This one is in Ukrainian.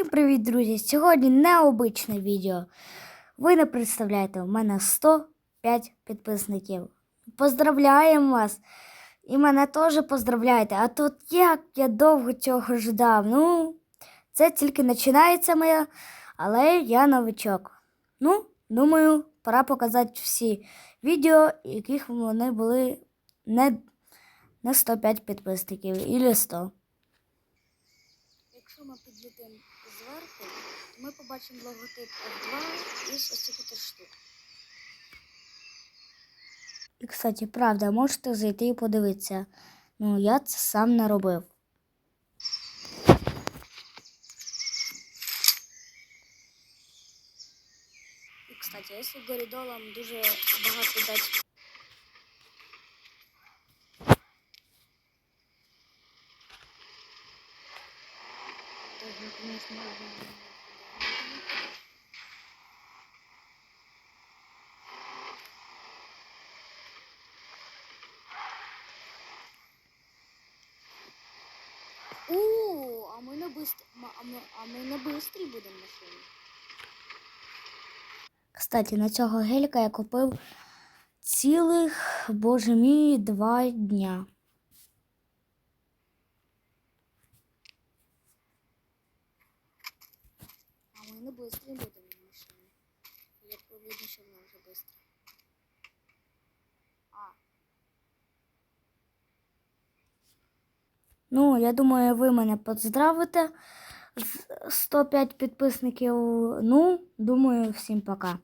Всім привіт, друзі! Сьогодні необичне відео. Ви не представляєте, у мене 105 підписників. Поздравляємо вас! І мене теж поздравляйте. А тут як я довго цього ждав. Ну, це тільки починається моя, але я новичок. Ну, думаю, пора показати всі відео, яких вони були не, не 105 підписників, ілі 100. Якщо ми підлетимо зверху, ми побачимо логотип F2 із ось цих штук. І, кстати, правда, можете зайти і подивитися. Ну, я це сам не робив. І, кстати, якщо горідолам дуже багато дати О, а ми на а ми на бистрій будемо машині. Кстати, на цього гелька я купив цілих, боже мій, два дня. Не бистрі будемо на Я видно, що вона вже бистра. А. Ну, я думаю, ви мене поздравите 105 підписників. Ну, думаю, всім пока.